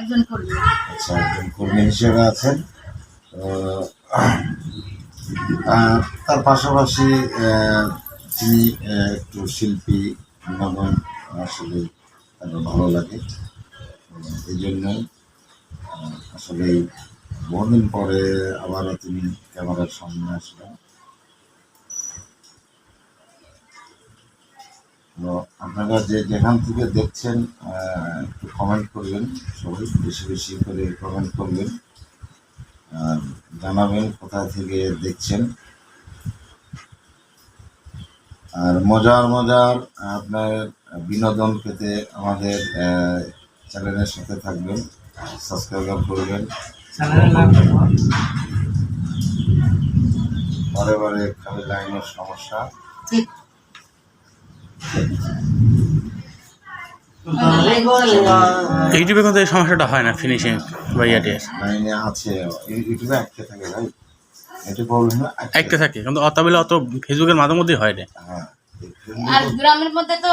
একজন কর্মী। আচ্ছা একজন কর্মী হিসেবে আছেন। তার পাশাপাশি তিনি একটু শিল্পী বিনোদন আসলে ভালো লাগে। এই জন্যই আসলে বহুদিন পরে আবারও তিনি ক্যামেরার সামনে আসলেন। আপনারা যে যেখান থেকে দেখছেন একটু কমেন্ট করবেন সবাই বেশি বেশি করে কমেন্ট করবেন। আর জানাবেন কোথা থেকে দেখছেন। আর মজার মজার আপনার বিনোদন পেতে আমাদের চ্যানেলের সাথে থাকবেন সাবস্ক্রাইব করবেন। বারে বারে খালি লাইনের সমস্যা। ইউটিউবে কিন্তু এই সমস্যাটা হয় না ফিনিশিং বা ইয়াটি আছে ইউটিউবে একটা থাকে কিন্তু অত প্রবলেম না একটা থাকে কিন্তু অতবেলা অত ফেসবুকের মাঝে মধ্যেই হয় না হ্যাঁ আর গ্রামের মধ্যে তো